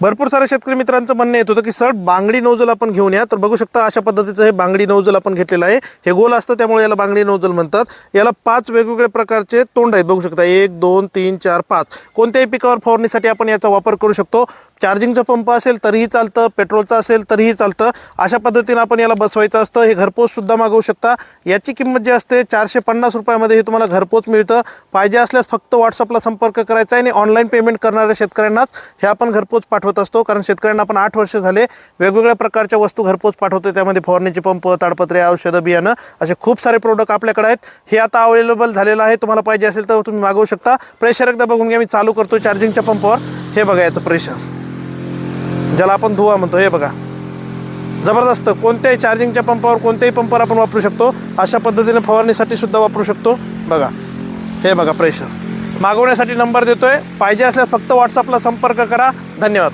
भरपूर साऱ्या शेतकरी मित्रांचं म्हणणं येत होतं की सर बांगडी नौजल आपण घेऊन या. तर बघू शकता अशा पद्धतीचं हे बांगडी नोजल आपण घेतलेलं आहे. हे गोल असतं त्यामुळे याला बांगडी नोजल म्हणतात. याला पाच वेगवेगळ्या प्रकारचे तोंड आहेत. बघू शकता एक दोन तीन चार पाच. कोणत्याही पिकावर फवारणीसाठी आपण याचा वापर करू शकतो. चार्जिंगचा पंप असेल तरीही चालतं. पेट्रोलचा असेल तरीही चालतं. अशा पद्धतीनं आपण याला बसवायचं असतं. हे घरपोचसुद्धा मागवू शकता. याची किंमत जी असते चारशे पन्नास रुपयामध्ये हे तुम्हाला घरपोच मिळतं. पाहिजे असल्यास फक्त व्हॉट्सअपला संपर्क करायचा आहे आणि ऑनलाईन पेमेंट करणाऱ्या शेतकऱ्यांनाच हे आपण घरपोच पाठवत असतो. कारण शेतकऱ्यांना आपण आठ वर्ष झाले वेगवेगळ्या प्रकारच्या वस्तू घरपोच पाठवतो त्यामध्ये फवारणीचे पंप ताडपत्रे औषधं बियाणं असे खूप सारे प्रोडक्ट आपल्याकडे आहेत. हे आता अवेलेबल झालेलं आहे. तुम्हाला पाहिजे असेल तर तुम्ही मागवू शकता. प्रेशर एकदा बघून घ्या. मी चालू करतो चार्जिंगच्या पंपावर. हे बघा याचं प्रेशर ज्याला आपण धुवा म्हणतो. हे बघा. जबरदस्त. कोणत्याही चार्जिंगच्या पंपावर कोणत्याही पंपावर आपण वापरू शकतो. अशा पद्धतीने फवारणीसाठी सुद्धा वापरू शकतो. बघा. हे बघा प्रेशर मागवण्यासाठी नंबर देतोय. पाहिजे असल्यास फक्त व्हॉट्सअपला संपर्क करा. धन्यवाद.